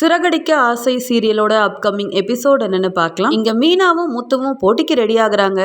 சிறகடிக்க ஆசை சீரியலோட upcoming episode என்னன்னு பார்க்கலாம். இங்க மீனாவும் முத்துவும் போட்டிக்கு ரெடி ஆகுறாங்க.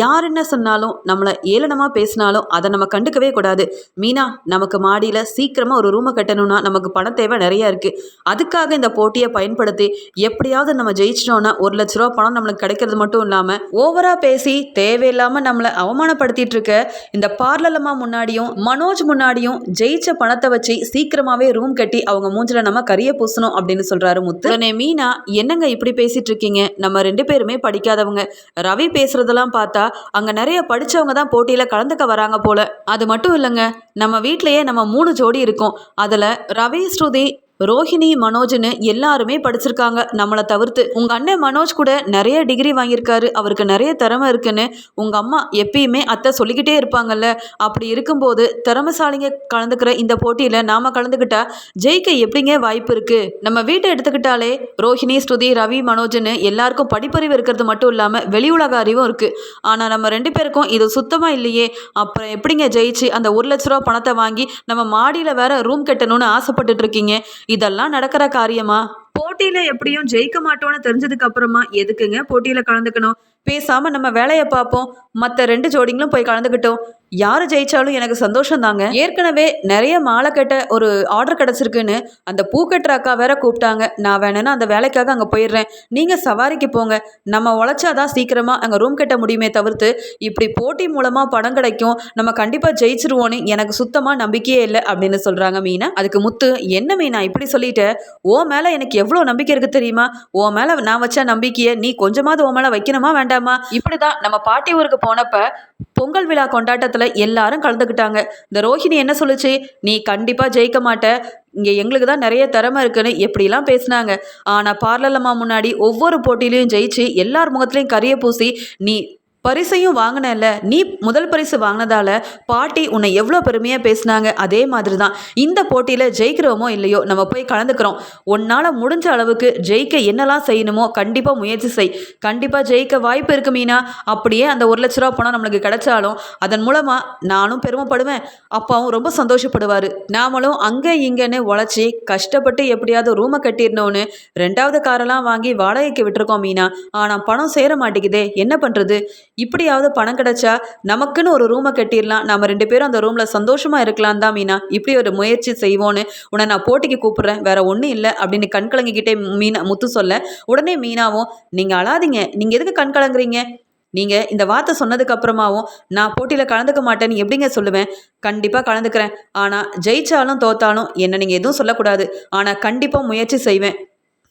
யார் என்ன சொன்னாலும் நம்மளை ஏளனமா பேசினாலும் அதை நம்ம கண்டுக்கவே கூடாது. மீனா நமக்கு மாடியில சீக்கிரமா ஒரு ரூமை கட்டணும்னா நமக்கு பண தேவை நிறைய இருக்கு. அதுக்காக இந்த போட்டியை பயன்படுத்தி எப்படியாவது நம்ம ஜெயிச்சிட்டோம்னா ஒரு லட்ச ரூபா பணம் நம்மளுக்கு கிடைக்கிறது மட்டும் இல்லாம ஓவரா பேசி தேவையில்லாம நம்மளை அவமானப்படுத்திட்டு இருக்க இந்த பார்லலம்மா முன்னாடியும் மனோஜ் முன்னாடியும் ஜெயிச்ச பணத்தை வச்சு சீக்கிரமாவே ரூம் கட்டி அவங்க மூஞ்சில நம்ம கரிய பூசணும் அப்படின்னு சொல்றாரு முத்து. உடனே மீனா என்னங்க இப்படி பேசிட்டு இருக்கீங்க நம்ம ரெண்டு பேருமே படிக்காதவங்க. ரவி பேசுறதெல்லாம் பார்த்தா அங்க நிறைய படிச்சவங்க தான் போட்டியில கலந்துக்க வராங்க போல. அது மட்டும் இல்லைங்க நம்ம வீட்லயே நம்ம மூணு ஜோடி இருக்கோம். அதுல ரவி ஸ்ருதி ரோஹிணி மனோஜ்னு எல்லாருமே படிச்சிருக்காங்க. நம்மளை தவிர்த்து உங்க அண்ணன் மனோஜ் கூட நிறைய டிகிரி வாங்கியிருக்காரு. அவருக்கு நிறைய திறமை இருக்குன்னு உங்க அம்மா எப்பயுமே அத்தை சொல்லிக்கிட்டே இருப்பாங்கல்ல. அப்படி இருக்கும்போது திறமைசாலிங்க கலந்துக்கிற இந்த போட்டியில நாம கலந்துக்கிட்டா ஜெயிக்க எப்படிங்க வாய்ப்பு இருக்கு? நம்ம வீட்டை எடுத்துக்கிட்டாலே ரோஹிணி ஸ்ருதி ரவி மனோஜ்னு எல்லாருக்கும் படிப்பறிவு இருக்கிறது மட்டும் இல்லாம வெளி உலக அறிவும் இருக்கு. ஆனா நம்ம ரெண்டு பேருக்கும் இது சுத்தமா இல்லையே. அப்புறம் எப்படிங்க ஜெயிச்சு அந்த ஒரு லட்ச ரூபா பணத்தை வாங்கி நம்ம மாடியில வேற ரூம் கட்டணும்னு ஆசைப்பட்டுட்டு இருக்கீங்க? இதெல்லாம் நடக்கிற காரியமா? போட்டியில எப்படியும் ஜெயிக்க மாட்டோம்னு தெரிஞ்சதுக்கு அப்புறமா எதுக்குங்க போட்டியில கலந்துக்கணும்? பேசாம நம்ம வேலையை பார்ப்போம். மற்ற ரெண்டு ஜோடிங்களும் போய் கலந்துக்கிட்டோம். யார் ஜெயிச்சாலும் எனக்கு சந்தோஷம் தாங்க ஏற்கனவே நிறைய மாலை கட்ட ஒரு ஆர்டர் கிடச்சிருக்குன்னு அந்த பூ கட்டுற அக்கா வேற கூப்பிட்டாங்க. நான் வேணும்னா அந்த வேலைக்காக அங்கே போயிடுறேன். நீங்கள் சவாரிக்கு போங்க. நம்ம உழைச்சாதான் சீக்கிரமாக அங்கே ரூம் கட்ட முடியுமே தவிர்த்து இப்படி போட்டி மூலமாக பணம் கிடைக்கும். நம்ம கண்டிப்பாக ஜெயிச்சிருவோன்னு எனக்கு சுத்தமாக நம்பிக்கையே இல்லை அப்படின்னு சொல்கிறாங்க மீனா. அதுக்கு முத்து என்ன மீனா இப்படி சொல்லிட்டு? ஓ மேலே எனக்கு எவ்வளோ நம்பிக்கை இருக்குது தெரியுமா? ஓ மேலே நான் வச்ச நம்பிக்கையை நீ கொஞ்சமாவது ஓ மேலே வைக்கணுமா வேண்டாமா? இப்படிதான் நம்ம பாட்டி ஊருக்கு போனப்ப பொங்கல் விழா கொண்டாட்டத்தில் எல்லாரும் கலந்துக்கிட்டாங்க. இந்த ரோஹிணி என்ன சொல்லுச்சு? நீ கண்டிப்பாக ஜெயிக்க மாட்ட. இங்கே எங்களுக்கு தான் நிறைய திறமை இருக்குன்னு எப்படிலாம் பேசினாங்க. ஆனால் பார்லலம்மா முன்னாடி ஒவ்வொரு போட்டியிலையும் ஜெயிச்சு எல்லார் முகத்துலையும் கரிய பூசி நீ பரிசையும் வாங்கினல நீ முதல் பரிசு வாங்கினதால பாட்டி உன்னை எவ்வளோ பெருமையாக பேசினாங்க அதே மாதிரி தான் இந்த போட்டியில் ஜெயிக்கிறோமோ இல்லையோ நம்ம போய் கலந்துக்கிறோம். உன்னால் முடிஞ்ச அளவுக்கு ஜெயிக்க என்னெல்லாம் செய்யணுமோ கண்டிப்பாக முயற்சி செய். கண்டிப்பாக ஜெயிக்க வாய்ப்பு இருக்கு மீனா. அப்படியே அந்த ஒரு லட்ச ரூபா பணம் நம்மளுக்கு கிடைச்சாலும் அதன் மூலமாக நானும் பெருமைப்படுவேன். அப்பாவும் ரொம்ப சந்தோஷப்படுவார். நாமளும் அங்கே இங்கேன்னு உழைச்சி கஷ்டப்பட்டு எப்படியாவது ரூமை கட்டிடணும்னு ரெண்டாவது காரெல்லாம் வாங்கி வாடகைக்கு விட்டுருக்கோம் மீனா. ஆனால் பணம் சேர மாட்டேங்குதே. என்ன பண்ணுறது இப்படியாவது பணம் கிடைச்சா நமக்குன்னு ஒரு ரூமை கட்டிடலாம். நம்ம ரெண்டு பேரும் அந்த ரூமில் சந்தோஷமாக இருக்கலாம் தான் மீனா. இப்படி ஒரு முயற்சி செய்வோன்னு உன்னை நான் போட்டிக்கு கூப்பிட்றேன். வேற ஒன்றும் இல்லை அப்படின்னு கண் கலங்கிக்கிட்டே மீனா முத்து சொல்ல உடனே மீனாவும் நீங்கள் அழாதீங்க. நீங்கள் எதுக்கு கண் கலங்குறீங்க? நீங்கள் இந்த வார்த்தை சொன்னதுக்கு அப்புறமாவும் நான் போட்டியில் கலந்துக்க மாட்டேன்னு எப்படிங்க சொல்லுவேன்? கண்டிப்பாக கலந்துக்கிறேன். ஆனால் ஜெயிச்சாலும் தோத்தாலும் என்னை நீங்கள் எதுவும் சொல்லக்கூடாது. ஆனால் கண்டிப்பாக முயற்சி செய்வேன்.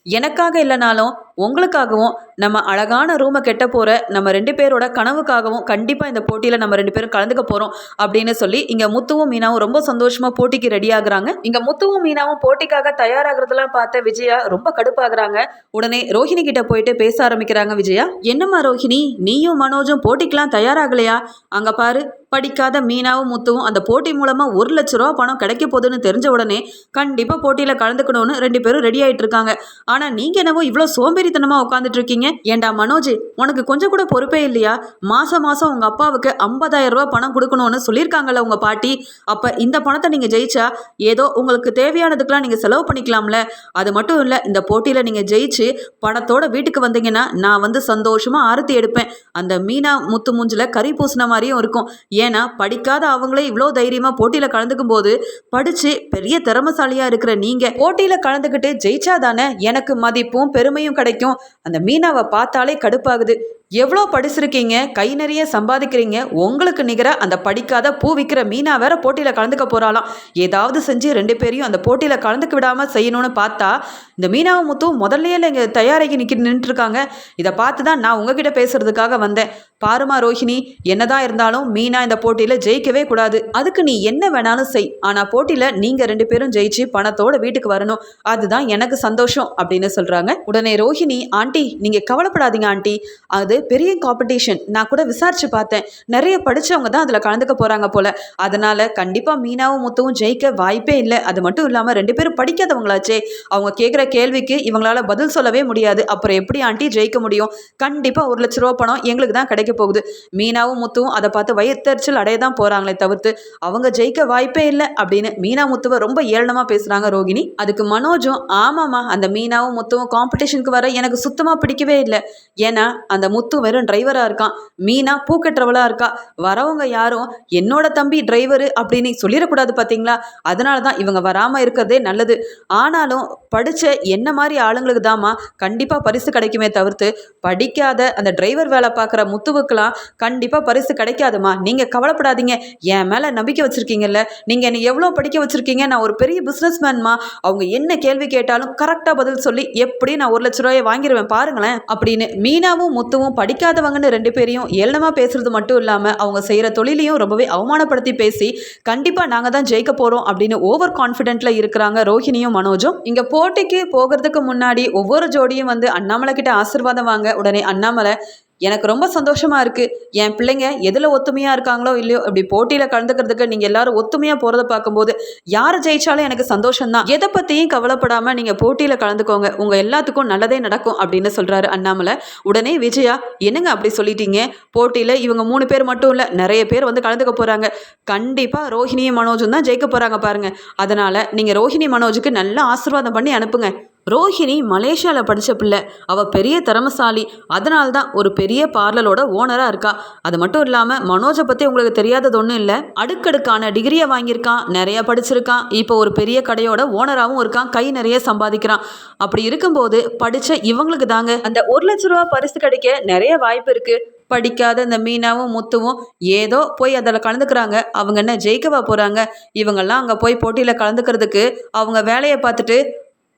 எனக்காக இல்லைனாலும் உங்களுக்காகவும் நம்ம அழகான ரூமை கெட்ட போகிற நம்ம ரெண்டு பேரோட கனவுக்காகவும் கண்டிப்பாக இந்த போட்டியில் நம்ம ரெண்டு பேரும் கலந்துக்க போகிறோம் அப்படின்னு சொல்லி இங்கே முத்துவும் மீனாவும் ரொம்ப சந்தோஷமாக போட்டிக்கு ரெடி ஆகுறாங்க. இங்கே முத்துவும் மீனாவும் போட்டிக்காக தயாராகிறதெல்லாம் பார்த்த விஜயா ரொம்ப கடுப்பாகிறாங்க. உடனே ரோஹிணி கிட்ட போயிட்டு பேச ஆரம்பிக்கிறாங்க விஜயா என்னம்மா ரோஹிணி? நீயும் மனோஜும் போட்டிக்கெலாம் தயாராகலையா? அங்கே பாரு படிக்காத மீனாவும் முத்துவும் அந்த போட்டி மூலமாக ஒரு லட்ச ரூபா பணம் கிடைக்க போகுதுன்னு தெரிஞ்ச உடனே கண்டிப்பாக போட்டியில் கலந்துக்கணும்னு ரெண்டு பேரும் ரெடி ஆகிட்டு இருக்காங்க ஆனால் நீங்கள் என்னவோ இவ்வளோ சோம்பேறி சோம்பேறித்தனமாக உட்காந்துட்டு இருக்கீங்க ஏண்டா மனோஜ் உனக்கு கொஞ்சம் கூட பொறுப்பே இல்லையா? மாதம் மாதம் உங்கள் அப்பாவுக்கு ஐம்பதாயிரம் ரூபா பணம் கொடுக்கணும்னு சொல்லியிருக்காங்கல்ல உங்கள் பாட்டி. அப்போ இந்த பணத்தை நீங்கள் ஜெயிச்சா ஏதோ உங்களுக்கு தேவையானதுக்கெலாம் நீங்கள் செலவு பண்ணிக்கலாம்ல. அது மட்டும் இல்லை இந்த போட்டியில் நீங்கள் ஜெயிச்சு பணத்தோட வீட்டுக்கு வந்தீங்கன்னா நான் வந்து சந்தோஷமாக ஆரத்தி எடுப்பேன். அந்த மீனா முத்து மூஞ்சில் கறி பூசின மாதிரியும் இருக்கும். ஏன்னா படிக்காத அவங்களே இவ்வளோ தைரியமாக போட்டியில் கலந்துக்கும் போது படித்து பெரிய திறமசாலியாக இருக்கிற நீங்கள் போட்டியில் கலந்துக்கிட்டு ஜெயிச்சாதானே எனக்கு மதிப்பும் பெருமையும் கிடைக்கும். அந்த மீனாவை பார்த்தாலே கடுப்பாகுது. எவ்வளோ படிச்சிருக்கீங்க? கை நிறைய சம்பாதிக்கிறீங்க. உங்களுக்கு நிகராக அந்த படிக்காத பூ விற்கிற மீனா வேற போட்டியில் கலந்துக்க போகிறாளாம் ஏதாவது செஞ்சு ரெண்டு பேரையும் அந்த போட்டியில் கலந்துக்க விடாமல் செய்யணும்னு பார்த்தா இந்த மீனாவும் முத்தும் முதல்லையே இங்கே தயாராகி நிற்க நின்றுருக்காங்க இதை பார்த்து தான் நான் உங்ககிட்ட பேசுறதுக்காக வந்தேன். பாருமா ரோஹிணி என்னதான் இருந்தாலும் மீனா இந்த போட்டியில் ஜெயிக்கவே கூடாது. அதுக்கு நீ என்ன வேணாலும் செய். ஆனால் போட்டியில் நீங்கள் ரெண்டு பேரும் ஜெயிச்சு பணத்தோட வீட்டுக்கு வரணும். அதுதான் எனக்கு சந்தோஷம் அப்படின்னு சொல்கிறாங்க உடனே ரோஹிணி ஆண்டி நீங்கள் கவலைப்படாதீங்க ஆண்டி. அது பெரிய காம்படிஷன் நான் கூட விசாரிச்சு பார்த்தேன். நிறைய படிச்சவங்க தான் அதில் கலந்துக்க போறாங்க போல. அதனால கண்டிப்பா மீனாவும் முத்துவும் ஜெயிக்க வாய்ப்பே இல்லை. அது மட்டும் இல்லாம ரெண்டு பேரும் படிக்காதவங்களாச்சே. அவங்க கேட்குற கேள்விக்கு இவங்களால பதில் சொல்லவே முடியாது. அப்புறம் எப்படி ஆண்டி ஜெயிக்க முடியும்? கண்டிப்பா ஒரு லட்ச ரூபா பணம் எங்களுக்கு தான் கிடைக்க போகுது. மீனாவும் முத்துவும் அதை பார்த்து வயிற்றுச்சல் அடைய தான் போறாங்களே தவிர்த்து அவங்க ஜெயிக்க வாய்ப்பே இல்லை அப்படின்னு மீனா முத்துவை ரொம்ப ஏளனமா பேசுறாங்க ரோகிணி. அதுக்கு மனோஜும் ஆமாம்மா அந்த மீனாவும் முத்துவும் காம்படிஷனுக்கு வர எனக்கு சுத்தமா பிடிக்கவே இல்லை. ஏன்னா அந்த முத்து வெறும் டிரைவரா இருக்கான். மீனா பூக்கட்டுறவளா இருக்கா. வரவங்க யாரும் என்னோட தம்பி டிரைவரு அப்படின்னு சொல்லிடக்கூடாது பார்த்தீங்களா அதனால தான் இவங்க வராமல் இருக்கிறதே நல்லது. ஆனாலும் படித்த என்ன மாதிரி ஆளுங்களுக்கு தாம்மா கண்டிப்பாக பரிசு கிடைக்குமே தவிர்த்து படிக்காத அந்த டிரைவர் வேலை பார்க்குற முத்துவுக்கெல்லாம் கண்டிப்பாக பரிசு கிடைக்காதுமா நீங்கள் கவலைப்படாதீங்க. என் மேலே நம்பிக்கை வச்சுருக்கீங்கல்ல. நீங்கள் என்னை எவ்வளோ படிக்க வச்சுருக்கீங்க? நான் ஒரு பெரிய பிஸ்னஸ் மேன்மா அவங்க என்ன கேள்வி கேட்டாலும் கரெக்டாக பதில் சொல்லி எப்படி நான் ஒரு லட்ச ரூபாயை வாங்கிடுவேன் பாருங்களேன் அப்படின்னு மீனாவும் முத்துவும் படிக்காதவங்கன்னு ரெண்டு பேரையும் ஏளனமாக பேசுறது மட்டும் இல்லாமல் அவங்க செய்கிற தொழிலையும் ரொம்பவே அவமானப்படுத்தி பேசி கண்டிப்பாக நாங்கள் தான் ஜெயிக்க போகிறோம் அப்படின்னு ஓவர் கான்ஃபிடென்ட்டில் இருக்கிறாங்க ரோஹிணியும் மனோஜும். இங்கே போட்டிக்கு போகிறதுக்கு முன்னாடி ஒவ்வொரு ஜோடியும் வந்து அண்ணாமலை கிட்ட ஆசீர்வாதம் வாங்க உடனே அண்ணாமலை எனக்கு ரொம்ப சந்தோஷமா இருக்கு. என் பிள்ளைங்க எதில் ஒத்துமையா இருக்காங்களோ இல்லையோ இப்படி போட்டியில் கலந்துக்கிறதுக்கு நீங்க எல்லாரும் ஒத்துமையா போறத பார்க்கும்போது யார் ஜெயிச்சாலும் எனக்கு சந்தோஷம்தான். எதை பத்தியும் கவலைப்படாம நீங்க போட்டியில் கலந்துக்கோங்க. உங்க எல்லாத்துக்கும் நல்லதே நடக்கும் அப்படின்னு சொல்றாரு அண்ணாமலை. உடனே விஜயா என்னங்க அப்படி சொல்லிட்டீங்க? போட்டியில் இவங்க மூணு பேர் மட்டும் இல்லை நிறைய பேர் வந்து கலந்துக்க போறாங்க. கண்டிப்பா ரோஹிணியும் மனோஜும் தான் ஜெயிக்க போறாங்க பாருங்க. அதனால நீங்க ரோஹிணி மனோஜுக்கு நல்ல ஆசீர்வாதம் பண்ணி அனுப்புங்க. ரோஹிணி மலேசியாவில் படித்த பிள்ளை. அவள் பெரிய திறமசாலி. அதனால தான் ஒரு பெரிய பார்லரோட ஓனராக இருக்கா. அது மட்டும் இல்லாமல் மனோஜை பற்றி உங்களுக்கு தெரியாதது ஒன்றும் இல்லை. அடுக்கடுக்கான டிகிரியை வாங்கியிருக்கான் நிறையா படிச்சிருக்கான். இப்போ ஒரு பெரிய கடையோட ஓனராகவும் இருக்கான் கை நிறைய சம்பாதிக்கிறான். அப்படி இருக்கும்போது படித்த இவங்களுக்கு தாங்க அந்த ஒரு லட்ச ரூபா பரிசு கிடைக்க நிறைய வாய்ப்பு இருக்குது படிக்காத இந்த மீனாவும் முத்துவும் ஏதோ போய் அதில் கலந்துக்கிறாங்க. அவங்க என்ன ஜெயிக்கவா போகிறாங்க இவங்கெல்லாம் அங்கே போய் போட்டியில் கலந்துக்கிறதுக்கு அவங்க வேலையை பார்த்துட்டு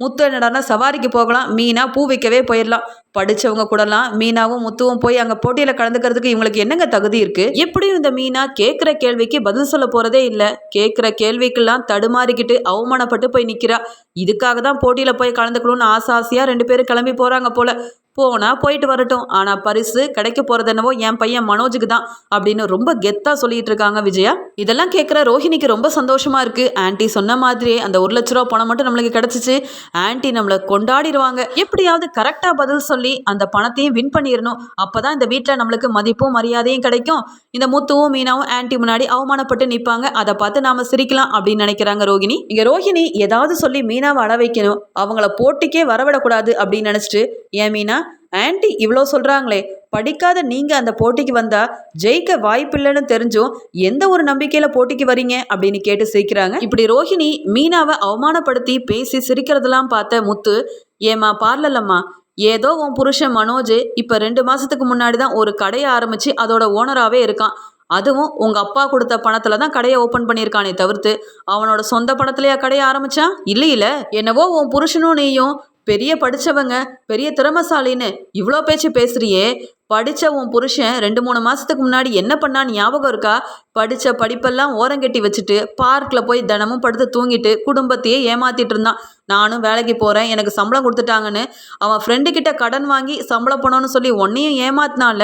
முத்து என்னடான்னா சவாரிக்கு போகலாம். மீனா பூ வைக்கவே போயிடலாம். படித்தவங்க கூடலாம். மீனாவும் முத்துவும் போய் அங்கே போட்டியில் கலந்துக்கிறதுக்கு இவங்களுக்கு என்னங்க தகுதி இருக்குது எப்படியும் இந்த மீனா கேட்குற கேள்விக்கு பதில் சொல்ல போகிறதே இல்லை. கேட்குற கேள்விக்கெல்லாம் தடுமாறிக்கிட்டு அவமானப்பட்டு போய் நிற்கிறா இதுக்காக தான் போட்டியில் போய் கலந்துக்கணும்னு ஆசை ஆசையாக ரெண்டு பேரும் கிளம்பி போகிறாங்க போல. போனால் போயிட்டு வரட்டும். ஆனால் பரிசு கிடைக்க போகிறது என்னவோ என் பையன் மனோஜுக்கு தான் அப்படின்னு ரொம்ப கெத்தாக சொல்லிட்டு இருக்காங்க விஜயா. இதெல்லாம் கேட்குற ரோஹிணிக்கு ரொம்ப சந்தோஷமாக இருக்குது ஆன்ட்டி சொன்ன மாதிரியே அந்த ஒரு லட்ச ரூபா பணம் மட்டும் நம்மளுக்கு கிடச்சிச்சு. ஆன்ட்டி நம்மளை கொண்டாடிடுவாங்க. எப்படியாவது கரெக்டாக பதில் சொல்லி அந்த பணத்தையும் வின் பண்ணிடணும். அப்போ தான் இந்த வீட்டில் நம்மளுக்கு மதிப்பும் மரியாதையும் கிடைக்கும். இந்த முத்துவும் மீனாவும் ஆன்ட்டி முன்னாடி அவமானப்பட்டு நிற்பாங்க அதை பார்த்து நாம் சிரிக்கலாம் அப்படின்னு நினைக்கிறாங்க ரோகிணி இங்கே ரோஹிணி ஏதாவது சொல்லி மீனாவை அள வைக்கணும் அவங்கள போட்டிக்கே வரவிடக்கூடாது அப்படின்னு நினச்சிட்டு ஏன் மீனா ஆன்டி இவ்வளோ சொல்கிறாங்களே படிக்காத நீங்கள் அந்த போட்டிக்கு வந்தால் ஜெயிக்க வாய்ப்பில்லைன்னு தெரிஞ்சும் எந்த ஒரு நம்பிக்கையில் போட்டிக்கு வரீங்க? அப்படின்னு கேட்டு சிரிக்கிறாங்க. இப்படி ரோஹிணி மீனாவை அவமானப்படுத்தி பேசி சிரிக்கிறதெல்லாம் பார்த்த முத்து ஏமா பார்லல்லம்மா. ஏதோ உன் புருஷன் மனோஜ் இப்போ ரெண்டு மாதத்துக்கு முன்னாடி தான் ஒரு கடையை ஆரம்பித்து அதோட ஓனராகவே இருக்கான். அதுவும் உங்கள் அப்பா கொடுத்த பணத்தில் தான் கடையை ஓப்பன் பண்ணியிருக்கானே தவிர்த்து அவனோட சொந்த பணத்துலையா கடையை ஆரம்பித்தான் இல்லையில. என்னவோ உன் புருஷனும் நீயும் பெரிய படித்தவங்க பெரிய திறமசாலின்னு இவ்வளோ பேச்சு பேசுறியே. படித்த உன் புருஷன் ரெண்டு மூணு மாதத்துக்கு முன்னாடி என்ன பண்ணான்னு ஞாபகம் இருக்கா? படித்த படிப்பெல்லாம் ஓரங்கட்டி வச்சுட்டு பார்க்கில் போய் தினமும் படுத்து தூங்கிட்டு குடும்பத்தையே ஏமாத்திட்டு இருந்தான். நானும் வேலைக்கு போகிறேன் எனக்கு சம்பளம் கொடுத்துட்டாங்கன்னு அவன் ஃப்ரெண்டு கிட்ட கடன் வாங்கி சம்பளம் போனோன்னு சொல்லி உன்னையும் ஏமாத்தினால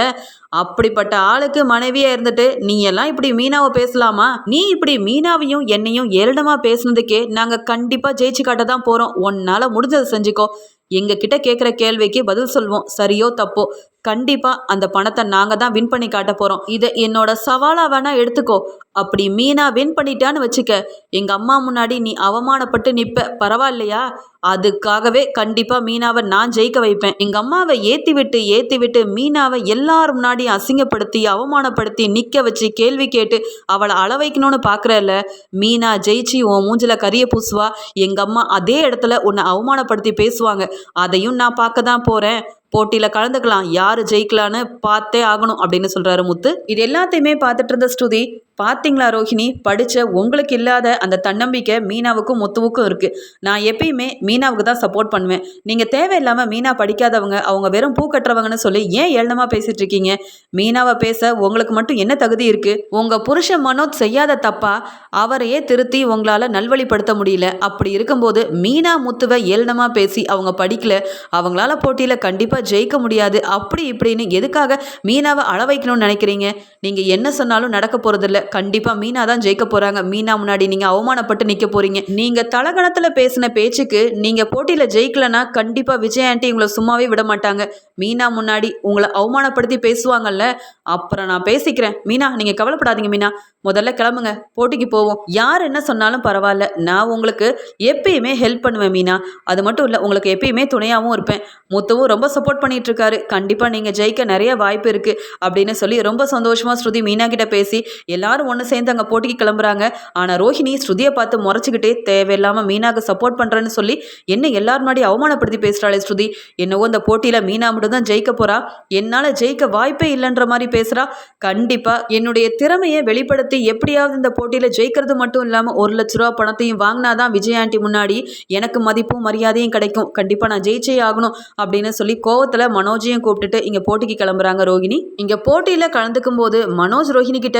அப்படிப்பட்ட ஆளுக்கு மனைவியாக இருந்துட்டு நீ எல்லாம் இப்படி மீனாவை பேசலாமா? நீ இப்படி மீனாவையும் என்னையும் ஏளனமாக பேசுனதுக்கே நாங்கள் கண்டிப்பாக ஜெயிச்சு காட்ட தான் போகிறோம் உன்னால் முடிஞ்சதை செஞ்சுக்கோ. எங்ககிட்ட கேட்குற கேள்விக்கு பதில் சொல்வோம். சரியோ தப்போ? கண்டிப்பாக அந்த பணத்தை நாங்கள் தான் வின் பண்ணி காட்ட போகிறோம் இதை என்னோட சவாலாக வேணால் எடுத்து எடுத்துக்கோ. அப்படி மீனா வின் பண்ணிட்டான்னு வச்சுக்க. எங்கள் அம்மா முன்னாடி நீ அவமானப்பட்டு நிற்ப பரவாயில்லையா? அதுக்காகவே கண்டிப்பாக மீனாவை நான் ஜெயிக்க வைப்பேன். எங்கள் அம்மாவை ஏற்றி விட்டு ஏற்றி விட்டு மீனாவை எல்லார் முன்னாடியும் அசிங்கப்படுத்தி அவமானப்படுத்தி நிற்க வச்சு கேள்வி கேட்டு அவளை அள வைக்கணும்னு பார்க்குறல்ல மீனா ஜெயிச்சு உன் மூஞ்சில் கரிய பூசுவா. எங்கள் அம்மா அதே இடத்துல உன்னை அவமானப்படுத்தி பேசுவாங்க. அதையும் நான் பார்க்க தான் போகிறேன் போட்டியில் கலந்துக்கலாம். யார் ஜெயிக்கலான்னு பார்த்தே ஆகணும் அப்படின்னு சொல்கிறாரு முத்து. இது எல்லாத்தையுமே பார்த்துட்டு இருந்த ஸ்ருதி பார்த்தீங்களா ரோஹிணி? படித்த உங்களுக்கு இல்லாத அந்த தன்னம்பிக்கை மீனாவுக்கும் முத்துவுக்கும் இருக்குது நான் எப்பயுமே மீனாவுக்கு தான் சப்போர்ட் பண்ணுவேன். நீங்கள் தேவையில்லாமல் மீனா படிக்காதவங்க அவங்க வெறும் பூ கட்டுறவங்கன்னு சொல்லி ஏன் ஏளனமாக பேசிகிட்ருக்கீங்க இருக்கீங்க? மீனாவை பேச உங்களுக்கு மட்டும் என்ன தகுதி இருக்குது உங்கள் புருஷன் மனோத் செய்யாத தப்பா? அவரையே திருத்தி உங்களால் நல்வழிப்படுத்த முடியல. அப்படி இருக்கும்போது மீனா முத்துவை ஏளனமாக பேசி அவங்க படிக்கல. அவங்களால போட்டியில் கண்டிப்பாக ஜெயிக்க முடியாது. அப்படி இப்படின்னு எதுக்காக மீனாவை அள வைக்கணும்னு நினைக்கிறீங்க? நீங்கள் என்ன சொன்னாலும் நடக்க போகிறதில்ல கண்டிப்பா மீனா தான் ஜெயிக்க போறாங்க. மீனா முன்னாடி நீங்க அவமானப்பட்டு நிக்க போறீங்க. நீங்க தலகணத்துல பேசின பேச்சுக்கு நீங்க போட்டியில ஜெயிக்கலனா கண்டிப்பா விஜய் ஆண்டி உங்களை சும்மாவே விட மாட்டாங்க. மீனா முன்னாடி உங்களை அவமானப்படுத்தி பேசுவாங்கல்ல? அப்புறம் நான் பேசிக்கிறேன். மீனா நீங்க கவலைப்படாதீங்க மீனா. முதல்ல கிளம்புங்க. போட்டிக்கு போவோம். யார் என்ன சொன்னாலும் பரவாயில்ல. நான் உங்களுக்கு எப்பயுமே ஹெல்ப் பண்ணுவேன் மீனா. அது மட்டும் இல்லை உங்களுக்கு எப்பயுமே துணையாகவும் இருப்பேன். முத்துவும் ரொம்ப சப்போர்ட் பண்ணிட்டு இருக்காரு கண்டிப்பாக நீங்கள் ஜெயிக்க நிறைய வாய்ப்பு இருக்குது அப்படின்னு சொல்லி ரொம்ப சந்தோஷமாக ஸ்ருதி மீனா கிட்ட பேசி எல்லாரும் ஒன்று சேர்ந்து அங்கே போட்டிக்கு கிளம்புறாங்க. ஆனால் ரோஹிணி ஸ்ருதியை பார்த்து முறைச்சிக்கிட்டே தேவையில்லாமல் மீனாவுக்கு சப்போர்ட் பண்ணுறேன்னு சொல்லி என்ன எல்லார் முன்னாடி அவமானப்படுத்தி பேசுகிறாளே ஸ்ருதி. என்னவோ இந்த போட்டியில் மீனா மட்டும் தான் ஜெயிக்க போகிறா என்னால் ஜெயிக்க வாய்ப்பே இல்லைன்ற மாதிரி பேசுகிறா கண்டிப்பாக என்னுடைய திறமையை வெளிப்படுத்தி எப்படியாவது இந்த போட்டியில் ஜெயிக்கிறது மட்டும் இல்லாமல் ஒரு லட்ச ரூபா பணத்தையும் வாங்கினாதான் விஜய் ஆண்டி முன்னாடி எனக்கு மதிப்பும் மரியாதையும் கிடைக்கும். கண்டிப்பாக நான் ஜெயிச்சே ஆகணும் அப்படின்னு சொல்லி கோவத்தில் மனோஜையும் கூப்பிட்டுட்டு இங்கே போட்டிக்கு கிளம்புறாங்க ரோஹிணி. இங்கே போட்டியில் கலந்துக்கும் போது மனோஜ் ரோஹிணி கிட்ட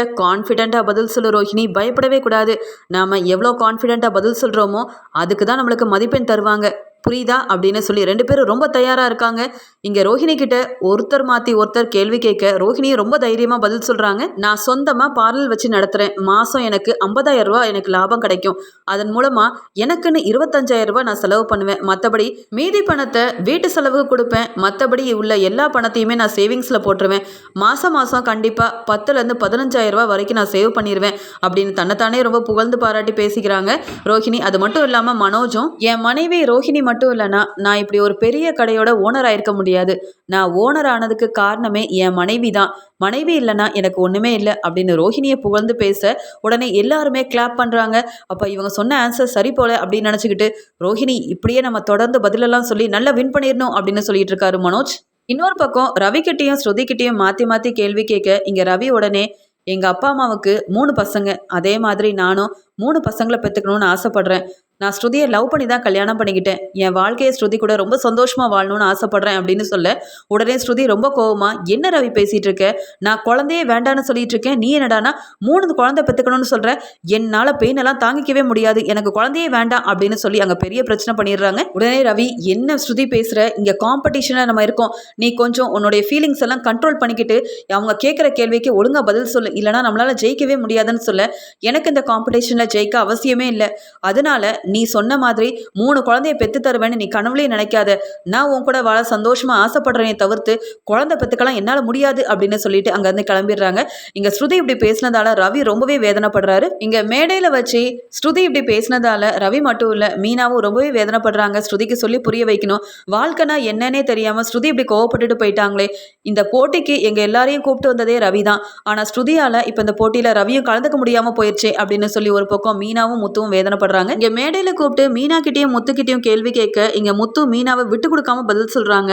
கான்ஃபிடென்ட்டாக பதில் சொல்லு ரோஹிணி. பயப்படவே கூடாது. நாம் எவ்வளோ கான்ஃபிடென்ட்டாக பதில் சொல்கிறோமோ அதுக்கு தான் நம்மளுக்கு மதிப்பெண் தருவாங்க. புரியுதா அப்படின்னு சொல்லி ரெண்டு பேரும் ரொம்ப தயாராக இருக்காங்க. இங்கே ரோஹிணி கிட்ட ஒருத்தர் மாற்றி ஒருத்தர் கேள்வி கேட்க ரோஹிணியை ரொம்ப தைரியமாக பதில் சொல்கிறாங்க நான் சொந்தமாக பார்லர் வச்சு நடத்துகிறேன் மாதம் எனக்கு ஐம்பதாயிரம் ரூபா எனக்கு லாபம் கிடைக்கும். அதன் மூலமாக எனக்குன்னு இருபத்தஞ்சாயிரம் ரூபா நான் செலவு பண்ணுவேன். மற்றபடி மீதி பணத்தை வீட்டு செலவுக்கு கொடுப்பேன். மற்றபடி உள்ள எல்லா பணத்தையுமே நான் சேவிங்ஸில் போட்டுருவேன். மாதம் மாதம் கண்டிப்பாக பத்துலேருந்து பதினஞ்சாயிரம் ரூபா வரைக்கும் நான் சேவ் பண்ணிடுவேன் அப்படின்னு தன்னைத்தானே ரொம்ப புகழ்ந்து பாராட்டி பேசிக்கிறாங்க. ரோஹிணி அது மட்டும் இல்லாமல் மனோஜும் என் மனைவி ரோஹிணி மட்டும் மட்டும் இல்லைன்னா நான் இப்படி ஒரு பெரிய கடையோட ஓனர் ஆயிருக்க முடியாது. நான் ஓனர் ஆனதுக்கு காரணமே என் மனைவி தான். மனைவி இல்லைன்னா எனக்கு ஒன்றுமே இல்லை அப்படின்னு ரோஹிணியை புகழ்ந்து பேச உடனே எல்லாருமே கிளாப் பண்ணுறாங்க அப்போ இவங்க சொன்ன ஆன்சர் சரி போல அப்படின்னு நினச்சிக்கிட்டு ரோஹிணி இப்படியே நம்ம தொடர்ந்து பதிலெல்லாம் சொல்லி நல்லா வின் பண்ணிடணும் அப்படின்னு சொல்லிட்டு இருக்காரு மனோஜ். இன்னொரு பக்கம் ரவிக்கிட்டையும் ஸ்ருதிக்கிட்டையும் மாற்றி மாற்றி கேள்வி கேட்க இங்கே ரவி உடனே எங்கள் அப்பா அம்மாவுக்கு மூணு பசங்க. அதே மாதிரி நானும் மூணு பசங்களை பெற்றுக்கணும்னு ஆசைப்பட்றேன். நான் ஸ்ருதியை லவ் பண்ணி தான் கல்யாணம் பண்ணிக்கிட்டேன். என் வாழ்க்கையை ஸ்ருதி கூட ரொம்ப சந்தோஷமாக வாழணும்னு ஆசைப்பட்றேன் அப்படின்னு சொல்ல உடனே ஸ்ருதி ரொம்ப கோவமா என்ன ரவி பேசிகிட்டு இருக்க? நான் குழந்தையே வேண்டான்னு சொல்லிட்டு இருக்கேன். நீ என்னடானா மூணு குழந்தை பெற்றுக்கணும்னு சொல்கிற என்னால் பெயின் எல்லாம் தாங்கிக்கவே முடியாது. எனக்கு குழந்தையே வேண்டாம் அப்படின்னு சொல்லி அங்கே பெரிய பிரச்சனை பண்ணிடுறாங்க. உடனே ரவி என்ன ஸ்ருதி பேசுகிற இங்கே காம்படிஷனில் நம்ம இருக்கோம். நீ கொஞ்சம் உன்னுடைய ஃபீலிங்ஸ் எல்லாம் கண்ட்ரோல் பண்ணிக்கிட்டு அவங்க கேட்குற கேள்விக்கு ஒழுங்காக பதில் சொல்லு. இல்லைனா நம்மளால் ஜெயிக்கவே முடியாதுன்னு சொல்ல எனக்கு இந்த காம்படிஷனில் ஜெயிக்க அவசியமே இல்லை. அதனால நீ சொன்ன மாதிரி மூணு குழந்தைய பெற்று தருவேன்னு நீ கனவுலேயே நினைக்காத. நான் உன் கூட வாழ சந்தோஷமாக ஆசைப்படுறேனே தவிர்த்து குழந்தை பெற்றுக்கலாம் என்னால் முடியாது அப்படின்னு சொல்லிட்டு அங்கேருந்து கிளம்பிடுறாங்க. இங்கே ஸ்ருதி இப்படி பேசினதால ரவி ரொம்பவே வேதனைப்படுறாரு. இங்கே மேடையில் வச்சு ஸ்ருதி இப்படி பேசினதால ரவி மட்டும் இல்லை மீனாவும் ரொம்பவே வேதனைப்படுறாங்க. ஸ்ருதிக்கு சொல்லி புரிய வைக்கணும். வாழ்க்கைனா என்னன்னே தெரியாமல் ஸ்ருதி இப்படி கோவப்பட்டுட்டு போயிட்டாங்களே. இந்த போட்டிக்கு எங்கள் எல்லாரையும் கூப்பிட்டு வந்ததே ரவி தான். ஆனால் ஸ்ருதியால் இப்போ இந்த போட்டியில் ரவியும் கலந்துக்க முடியாமல் போயிடுச்சே அப்படின்னு சொல்லி ஒரு பக்கம் மீனாவும் முத்துவும் வேதனைப்படுறாங்க. இங்கே மேடையில் கூப்பிட்டு மீனாக்கிட்டேயும் முத்துக்கிட்டேயும் கேள்வி கேட்க இங்கே முத்து மீனாவை விட்டு கொடுக்காம பதில் சொல்கிறாங்க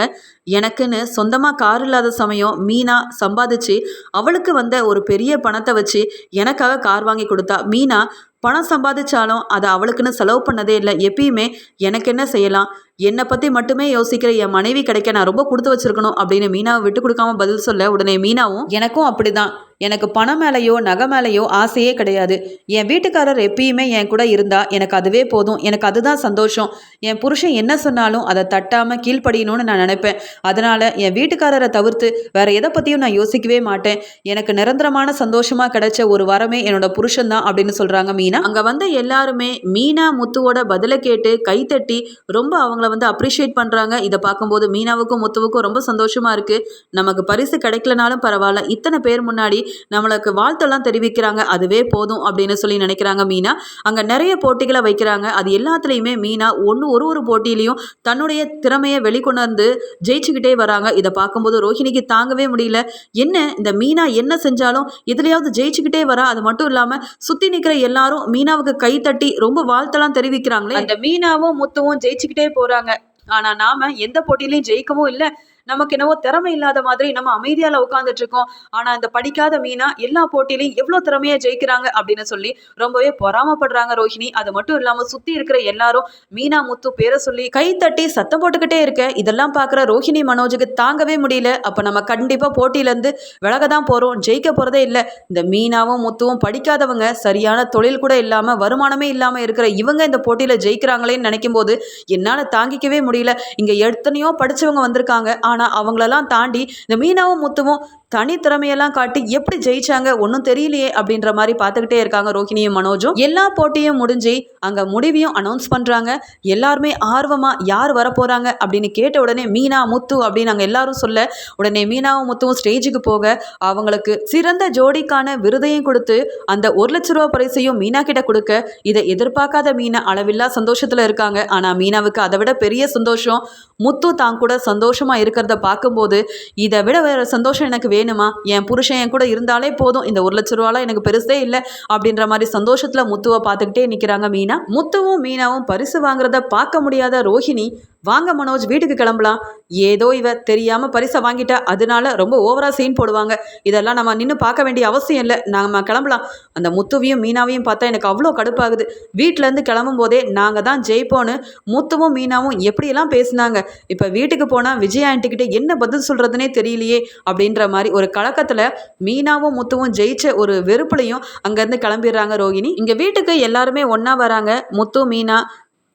எனக்குன்னு சொந்தமாக கார் இல்லாத சமயம் மீனா சம்பாதிச்சு அவளுக்கு வந்த ஒரு பெரிய பணத்தை வச்சு எனக்காக கார் வாங்கி கொடுத்தா மீனா பணம் சம்பாதிச்சாலும் அதை அவளுக்குன்னு செலவு பண்ணதே இல்லை. எப்பயுமே எனக்கு என்ன செய்யலாம்? என்னை பற்றி மட்டுமே யோசிக்கிற என் மனைவி கிடைக்க நான் ரொம்ப கொடுத்து வச்சிருக்கணும் அப்படின்னு மீனாவை விட்டு கொடுக்காம பதில் சொல்ல உடனே மீனாவும் எனக்கும் அப்படிதான். எனக்கு பணம் மேலேயோ நகை மேலேயோ ஆசையே கிடையாது. என் வீட்டுக்காரர் எப்பயுமே என் கூட இருந்தா எனக்கு அதுவே போதும். எனக்கு அதுதான் சந்தோஷம். என் புருஷன் என்ன சொன்னாலும் அதை தட்டாமல் கீழ்ப்படியணும்னு நான் நினைப்பேன். அதனால் என் வீட்டுக்காரரை தவிர்த்து வேற எதை பற்றியும் நான் யோசிக்கவே மாட்டேன். எனக்கு நிரந்தரமான சந்தோஷமாக கிடைச்ச ஒரு வரமே என்னோட புருஷன் தான் அப்படின்னு சொல்கிறாங்க மீனா. அங்கே வந்த எல்லாருமே மீனா முத்துவோட பதிலை கேட்டு கைத்தட்டி ரொம்ப அவங்க அவங்கள வந்து அப்ரிஷியேட் பண்ணுறாங்க இதை பார்க்கும்போது மீனாவுக்கும் முத்துவுக்கும் ரொம்ப சந்தோஷமாக இருக்குது நமக்கு பரிசு கிடைக்கலனாலும் பரவாயில்ல. இத்தனை பேர் முன்னாடி நம்மளுக்கு வாழ்த்தெல்லாம் தெரிவிக்கிறாங்க. அதுவே போதும் அப்படின்னு சொல்லி நினைக்கிறாங்க மீனா. அங்கே நிறைய போட்டிகளை வைக்கிறாங்க. அது எல்லாத்துலேயுமே மீனா ஒன்று ஒரு ஒரு போட்டியிலையும் தன்னுடைய திறமையை வெளிக்கொணர்ந்து ஜெயிச்சுக்கிட்டே வராங்க. இதை பார்க்கும்போது ரோஹிணிக்கு தாங்கவே முடியல. என்ன இந்த மீனா என்ன செஞ்சாலும் இதுலையாவது ஜெயிச்சுக்கிட்டே வரா? அது மட்டும் இல்லாமல் சுற்றி நிற்கிற எல்லாரும் மீனாவுக்கு கை தட்டி ரொம்ப வாழ்த்தெல்லாம் தெரிவிக்கிறாங்களே. அந்த மீனாவும் முத்துவும் ஜெயிச்சுக்கிட்டே போறாங்க. ஆனா நாம எந்த போட்டியிலையும் ஜெயிக்கவும் இல்லை நமக்கு என்னவோ திறமை இல்லாத மாதிரி நம்ம அமைதியால உட்காந்துட்டு இருக்கோம். ஆனா இந்த படிக்காத மீனா எல்லா போட்டியிலையும் எவ்வளவு திறமையா ஜெயிக்கிறாங்க அப்படின்னு சொல்லி ரொம்பவே பொறாமப்படுறாங்க ரோஹிணி. அது மட்டும் இல்லாம சுத்தி இருக்கிற எல்லாரும் மீனா முத்து பேரை சொல்லி கை தட்டி சத்தம் போட்டுக்கிட்டே இருக்க இதெல்லாம் பாக்குற ரோஹிணி மனோஜுக்கு தாங்கவே முடியல. அப்ப நம்ம கண்டிப்பா போட்டியில இருந்து விலக தான் போறோம். ஜெயிக்க போறதே இல்ல. இந்த மீனாவும் முத்துவும் படிக்காதவங்க சரியான தொழில் கூட இல்லாம வருமானமே இல்லாம இருக்கிற இவங்க இந்த போட்டியில ஜெயிக்கிறாங்களேன்னு நினைக்கும் போது என்னால தாங்கிக்கவே முடியல. இங்க எத்தனையோ படிச்சவங்க வந்திருக்காங்க. ஆனால் அவங்களெல்லாம் தாண்டி இந்த மீனாவும் முத்துவும் தனி திறமையெல்லாம் காட்டி எப்படி ஜெயிச்சாங்க ஒன்றும் தெரியலையே அப்படின்ற மாதிரி பார்த்துக்கிட்டே இருக்காங்க ரோஹிணியும் மனோஜும். எல்லா போட்டியும் முடிஞ்சு அங்கே முடிவையும் அனௌன்ஸ் பண்ணுறாங்க எல்லாருமே ஆர்வமாக யார் வரப்போகிறாங்க அப்படின்னு கேட்ட உடனே மீனா முத்து அப்படின்னு நாங்கள் எல்லாரும் சொல்ல உடனே மீனாவும் முத்துவும் ஸ்டேஜுக்கு போக அவங்களுக்கு சிறந்த ஜோடிக்கான விருதையும் கொடுத்து அந்த ஒரு லட்ச ரூபா பரிசையும் மீனா கிட்ட கொடுக்க இதை எதிர்பார்க்காத மீனா அளவில்லா சந்தோஷத்தில் இருக்காங்க. ஆனால் மீனாவுக்கு அதை விட பெரிய சந்தோஷம் முத்து தான் கூட சந்தோஷமா இருக்கிறத பார்க்கும்போது இதை விட வேற சந்தோஷம் எனக்கு வேணுமா? என் புருஷன் என் கூட இருந்தாலே போதும். இந்த ஒரு லட்ச ரூபாலாம் எனக்கு பெருசே இல்லை அப்படின்ற மாதிரி சந்தோஷத்தில் முத்துவை பார்த்துக்கிட்டே நிற்கிறாங்க மீனா. முத்துவும் மீனாவும் பரிசு வாங்குறத பார்க்க முடியாத ரோஹிணி வாங்க மனோஜ் வீட்டுக்கு கிளம்பலாம். ஏதோ இவ தெரியாம பரிசை வாங்கிட்டா அதனால ரொம்ப ஓவரா சீன் போடுவாங்க. இதெல்லாம் நம்ம நின்று பார்க்க வேண்டிய அவசியம் இல்லை. நாம கிளம்பலாம். அந்த முத்துவையும் மீனாவையும் பார்த்தா எனக்கு அவ்வளோ கடுப்பாகுது. வீட்டிலேருந்து கிளம்பும் போதே நாங்கள் தான் ஜெயிப்போன்னு முத்துவும் மீனாவும் எப்படியெல்லாம் பேசினாங்க. இப்போ வீட்டுக்கு போனால் விஜய் ஆண்டிக்கிட்ட என்ன பதில் சொல்கிறதுனே தெரியலையே அப்படின்ற மாதிரி ஒரு கலக்கத்தில் மீனாவும் முத்துவும் ஜெயிச்ச ஒரு வெறுப்புலையும் அங்கேருந்து கிளம்பிடுறாங்க ரோகிணி. இங்கே வீட்டுக்கு எல்லாருமே ஒன்றா வராங்க. முத்து மீனா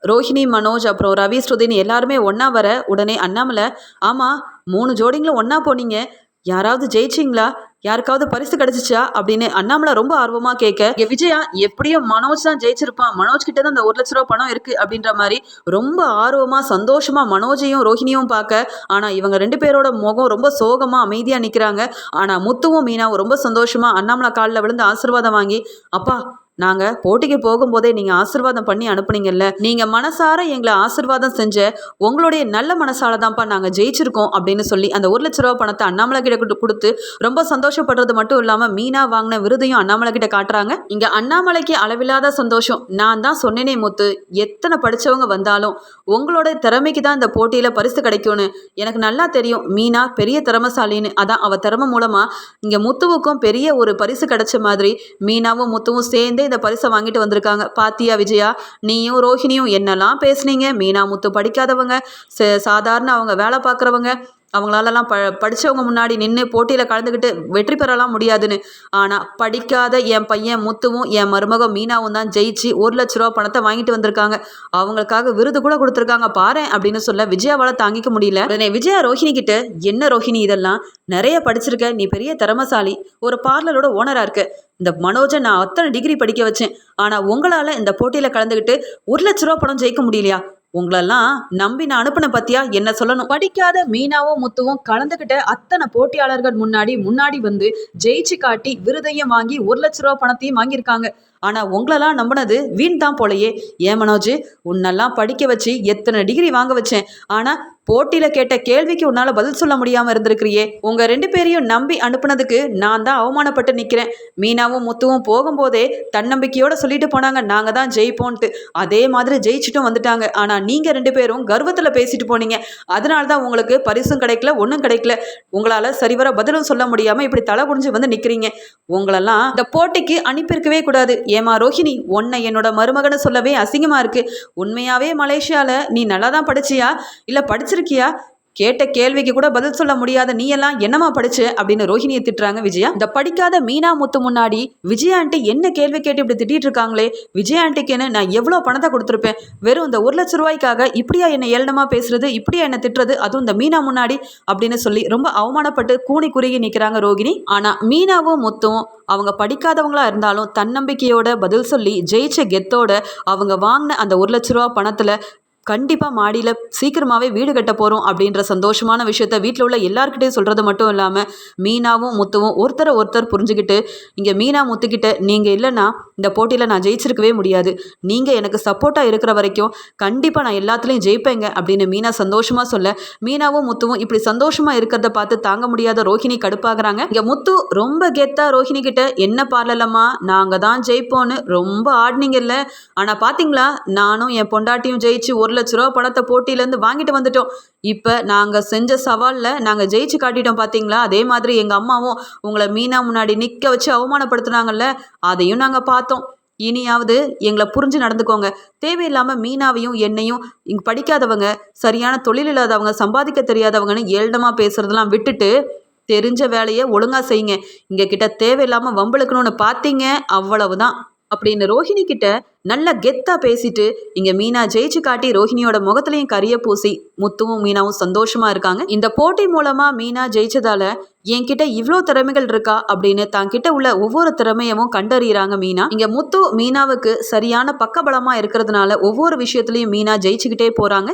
ரோஹிணி மனோஜ் அப்புறம் ரவி ஸ்ருதின்னு எல்லாருமே ஒன்றா வர உடனே அண்ணாமலை ஆமாம் மூணு ஜோடிங்களும் ஒன்றா போனீங்க. யாராவது ஜெயிச்சிங்களா? யாருக்காவது பரிசு கிடைச்சிச்சா? அப்படின்னு அண்ணாமலை ரொம்ப ஆர்வமா கேட்க விஜயா எப்படியும் மனோஜ் தான் ஜெயிச்சிருப்பான். மனோஜ் கிட்ட தான் அந்த ஒரு லட்ச ரூபா பணம் இருக்கு. அப்படின்ற மாதிரி ரொம்ப ஆர்வமா சந்தோஷமா மனோஜையும் ரோஹிணியும் பார்க்க. ஆனா இவங்க ரெண்டு பேரோட முகம் ரொம்ப சோகமா அமைதியா நிக்கிறாங்க. ஆனா முத்துவும் மீனாவும் ரொம்ப சந்தோஷமா அண்ணாமலை காலில் விழுந்து ஆசீர்வாதம் வாங்கி அப்பா நாங்கள் போட்டிக்கு போகும்போதே நீங்கள் ஆசிர்வாதம் பண்ணி அனுப்புனீங்கல்ல. நீங்கள் மனசார எங்களை ஆசீர்வாதம் செஞ்ச உங்களுடைய நல்ல மனசால தான்ப்பா நாங்கள் ஜெயிச்சிருக்கோம் அப்படின்னு சொல்லி அந்த ஒரு லட்ச ரூபா பணத்தை அண்ணாமலை கிட்ட கொடு- கொடுத்து ரொம்ப சந்தோஷப்படுறது மட்டும் இல்லாமல் மீனா வாங்கின விருதையும் அண்ணாமலை கிட்ட காட்டுறாங்க. இங்கே அண்ணாமலைக்கு அளவில்லாத சந்தோஷம். நான் தான் சொன்னேனே முத்து எத்தனை படித்தவங்க வந்தாலும் உங்களோட திறமைக்கு தான் இந்த போட்டியில் பரிசு கிடைக்கும்னு எனக்கு நல்லா தெரியும். மீனா பெரிய திறமசாலின்னு. அதான் அவ திறமை மூலமாக இங்கே முத்துவுக்கும் பெரிய ஒரு பரிசு கிடைச்ச மாதிரி மீனாவும் முத்துவும் சேர்ந்தே இந்த பரிசை வாங்கிட்டு வந்திருக்காங்க. பாத்தியா விஜயா? நீயும் ரோஹிணியும் என்னெல்லாம் பேசுனீங்க? மீனா முத்து படிக்காதவங்க. ச- சாதாரண அவங்க வேலை பார்க்குறவங்க. அவங்களாலலாம் ப படித்தவங்க முன்னாடி நின்று போட்டியில் கலந்துக்கிட்டு வெற்றி பெறலாம் முடியாதுன்னு. ஆனால் படிக்காத என் பையன் முத்துவும் என் மருமகம் மீனாவும் தான் ஜெயிச்சு ஒரு லட்ச ரூபா பணத்தை வாங்கிட்டு வந்திருக்காங்க. அவங்களுக்காக விருது கூட கொடுத்துருக்காங்க பாரேன் அப்படின்னு சொல்ல விஜயாவால் தாங்கிக்க முடியல. உடனே விஜயா ரோஹிணி கிட்ட என்ன ரோஹிணி இதெல்லாம்? நிறைய படிச்சிருக்க நீ பெரிய திறமசாலி. ஒரு பார்லரோட ஓனராக இருக்க. இந்த மனோஜை நான் அத்தனை டிகிரி படிக்க வச்சேன். ஆனால் உங்களால் இந்த போட்டியில் கலந்துக்கிட்டு ஒரு லட்ச ரூபா பணம் ஜெயிக்க முடியலையா? உங்களெல்லாம் நம்பி நான் அனுப்பின பத்தியா? என்ன சொல்லணும்? படிக்காத மீனாவும் முத்துவும் கலந்துக்கிட்ட அத்தனை போட்டியாளர்கள் முன்னாடி முன்னாடி வந்து ஜெயிச்சு காட்டி விருதையும் வாங்கி ஒரு லட்ச ரூபா பணத்தையும் வாங்கியிருக்காங்க. ஆனா உங்களெல்லாம் நம்பினது வீண் தான் போலயே. ஏன் மனோஜ்? உன்னெல்லாம் படிக்க வச்சு எத்தனை டிகிரி வாங்க வச்சேன். ஆனா போட்டியில கேட்ட கேள்விக்கு உன்னால பதில் சொல்ல முடியாம இருந்திருக்கிறியே. உங்க ரெண்டு பேரையும் நம்பி அனுப்புனதுக்கு நான் தான் அவமானப்பட்டு நிக்கிறேன். மீனாவும் முத்துவும் போகும்போதே தன்னம்பிக்கையோட சொல்லிட்டு போனாங்க நாங்க தான் ஜெயிப்போன்ட்டு. அதே மாதிரி ஜெயிச்சிட்டும் வந்துட்டாங்க. ஆனா நீங்க ரெண்டு பேரும் கர்வத்துல பேசிட்டு போனீங்க. அதனால தான் உங்களுக்கு பரிசும் கிடைக்கல ஒன்றும் கிடைக்கல. உங்களால சரிவர பதிலும் சொல்ல முடியாம இப்படி தலை குனிஞ்சு வந்து நிக்கிறீங்க. உங்களெல்லாம் இந்த போட்டிக்கு அனுப்பியிருக்கவே கூடாது. ஏமா ரோஹிணி உன்னை என்னோட மருமகனை சொல்லவே அசிங்கமா இருக்கு. உண்மையாவே மலேசியால நீ நல்லா தான் படிச்சியா? இல்ல படிச்சிருக்கியா? கேட்ட கேள்விக்கு கூட பதில் சொல்ல முடியாத நீ எல்லாம் என்னமா படிச்ச? அப்படின்னு ரோஹிணியை திட்டுறாங்க விஜயா. இந்த படிக்காத மீனா முத்து முன்னாடி விஜயா ஆண்டி என்ன கேள்வி கேட்டு இப்படி திட்டிட்டு இருக்காங்களே? விஜயா ஆண்டிக்குன்னு நான் எவ்வளோ பணத்தை கொடுத்துருப்பேன்? வெறும் இந்த ஒரு லட்ச ரூபாய்க்காக இப்படியா என்னை ஏளனமா பேசுறது? இப்படியா என்னை திட்டுறது? அதுவும் இந்த மீனா முன்னாடி அப்படின்னு சொல்லி ரொம்ப அவமானப்பட்டு கூணி குறுகி நிற்கிறாங்க ரோகிணி ஆனா மீனாவும் முத்தும் அவங்க படிக்காதவங்களா இருந்தாலும் தன்னம்பிக்கையோட பதில் சொல்லி ஜெயிச்ச கெத்தோட அவங்க வாங்கின அந்த ஒரு லட்ச ரூபா பணத்துல கண்டிப்பாக மாடியில் சீக்கிரமாகவே வீடு கட்ட போகிறோம் அப்படின்ற சந்தோஷமான விஷயத்த வீட்டில் உள்ள எல்லாருக்கிட்டையும் சொல்கிறது மட்டும் இல்லாமல் மீனாவும் முத்துவும் ஒருத்தரை ஒருத்தர் புரிஞ்சுக்கிட்டு இங்கே மீனா முத்துக்கிட்ட நீங்கள் இல்லைன்னா இந்த போட்டியில் நான் ஜெயிச்சிருக்கவே முடியாது. நீங்கள் எனக்கு சப்போர்ட்டாக இருக்கிற வரைக்கும் கண்டிப்பாக நான் எல்லாத்துலேயும் ஜெயிப்பேங்க அப்படின்னு மீனா சந்தோஷமாக சொல்ல மீனாவும் முத்துவும் இப்படி சந்தோஷமாக இருக்கிறத பார்த்து தாங்க முடியாத ரோஹிணி கடுப்பாகிறாங்க. இங்கே முத்து ரொம்ப கெத்தா ரோஹிணி கிட்ட என்ன பாடலம்மா நாங்கள் தான் ஜெயிப்போன்னு ரொம்ப ஆடினீங்கல்ல. ஆனால் பார்த்தீங்களா நானும் என் பொண்டாட்டியும் ஜெயிச்சு ஒரு லட்ச ரூபா பணத்தை போட்டியிலேருந்து வாங்கிட்டு வந்துட்டோம். இப்போ நாங்கள் செஞ்ச சவாலில் நாங்கள் ஜெயிச்சு காட்டிட்டோம் பார்த்தீங்களா அதே மாதிரி எங்கள் அம்மாவும் உங்களை மீனா முன்னாடி நிற்க வச்சு அவமானப்படுத்துனாங்கல்ல அதையும் நாங்கள் பார்த்தோம். இனியாவது எங்களை புரிஞ்சு நடந்துக்கோங்க. தேவையில்லாமல் மீனாவையும் என்னையும் இங்கே படிக்காதவங்க சரியான தொழில் இல்லாதவங்க சம்பாதிக்க தெரியாதவங்கன்னு ஏளனமாக பேசுறதெல்லாம் விட்டுட்டு தெரிஞ்ச வேலையை ஒழுங்காக செய்யுங்க. இங்கே கிட்ட தேவையில்லாமல் வம்பளுக்கணும்னு பார்த்தீங்க அவ்வளவுதான். அப்படின்னு ரோஹிணி கிட்ட நல்லா கெத்தா பேசிட்டு இங்க மீனா ஜெயிச்சு காட்டி ரோஹிணியோட முகத்திலையும் கரிய பூசி முத்துவும் மீனாவும் சந்தோஷமா இருக்காங்க. இந்த போட்டி மூலமா மீனா ஜெயிச்சதால என்கிட்ட இவ்வளோ திறமைகள் இருக்கா அப்படின்னு தான் கிட்ட உள்ள ஒவ்வொரு திறமையமும் கண்டறியறாங்க மீனா. இங்க முத்து மீனாவுக்கு சரியான பக்கபலமா இருக்கிறதுனால ஒவ்வொரு விஷயத்துலயும் மீனா ஜெயிச்சுக்கிட்டே போறாங்க.